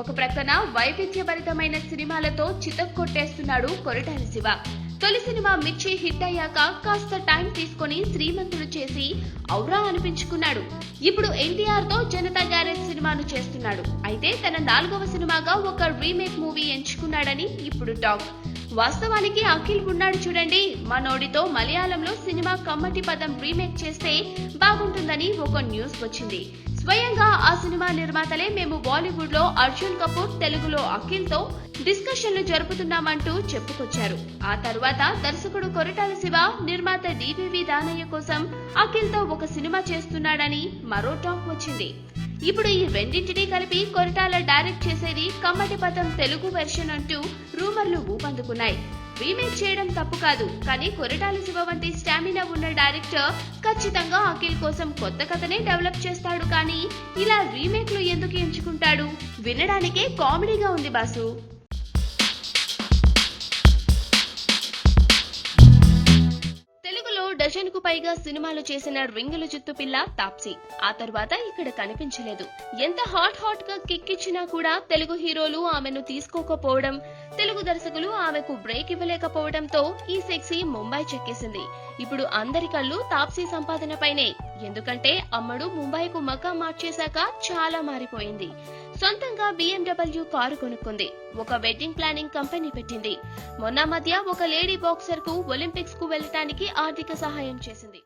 ఒక ప్రక్కన వైవిధ్యభరితమైన సినిమాలతో చితక్కొట్టేస్తున్నాడు కొరటాల శివ. తొలి సినిమా మిర్చి హిట్ అయ్యాక కాస్త టైం తీసుకొని శ్రీమంతుడు చేసి ఔరా అనిపించుకున్నాడు. ఇప్పుడు ఎన్టీఆర్తో జనతా గ్యారేజ్ సినిమాను చేస్తున్నాడు. అయితే తన నాలుగవ సినిమాగా ఒక రీమేక్ మూవీ ఎంచుకున్నాడని ఇప్పుడు టాక్. వాస్తవానికి అఖిల్ ఉన్నాడు చూడండి. మనోడితో మలయాళంలో సినిమా కమ్మటి పదం రీమేక్ చేస్తే బాగుంటుందని ఒక న్యూస్ వచ్చింది. స్వయంగా ఆ సినిమా నిర్మాతలే మేము బాలీవుడ్లో అర్జున్ కపూర్ తెలుగులో అఖిల్తో డిస్కషన్లు జరుపుతున్నామంటూ చెప్పుకొచ్చారు. ఆ తర్వాత దర్శకుడు కొరటాల శివ నిర్మాత డివివి దానయ్య కోసం అఖిల్తో ఒక సినిమా చేస్తున్నాడని మరో టాక్ వచ్చింది. ఇప్పుడు ఈ రెండింటినీ కలిపి కొరటాల డైరెక్ట్ చేసేది కమ్మటి పదం తెలుగు వెర్షన్ అంటూ రూమర్లు ఊపందుకున్నాయి. రీమేక్ చేయడం తప్పు కాదు కానీ కొరటాల శివ వంటి స్టామినా ఉన్న డైరెక్టర్ ఖచ్చితంగా అఖిల్ కోసం కొత్త కథనే డెవలప్ చేస్తాడు కానీ ఇలా రీమేక్లు ఎందుకు ఎంచుకుంటాడు? వినడానికే కామెడీగా ఉంది బాసు. డజన్కు కు పైగా సినిమాలు చేసిన రింగుల జుత్తు పిల్ల తాప్సీ. ఆ తర్వాత ఇక్కడ కనిపించలేదు. ఎంత హాట్ హాట్గా కిక్కిచ్చినా కూడా తెలుగు హీరోలు ఆమెను తీసుకోకపోవడం తెలుగు దర్శకులు ఆమెకు బ్రేక్ ఇవ్వలేకపోవడంతో ఈ సెక్సీ ముంబై చెక్కేసింది. ఇప్పుడు అందరి కళ్ళు తాప్సీ సంపాదనపైనే. ఎందుకంటే అమ్మడు ముంబైకు మకా మార్చేశాక చాలా మారిపోయింది. సొంతంగా BMW కారు కొనుక్కుంది. ఒక వెడ్డింగ్ ప్లానింగ్ కంపెనీ పెట్టింది. మొన్న మధ్య ఒక లేడీ బాక్సర్కు ఒలింపిక్స్కు వెళ్ళటానికి ఆర్థిక సహాయం చేసింది.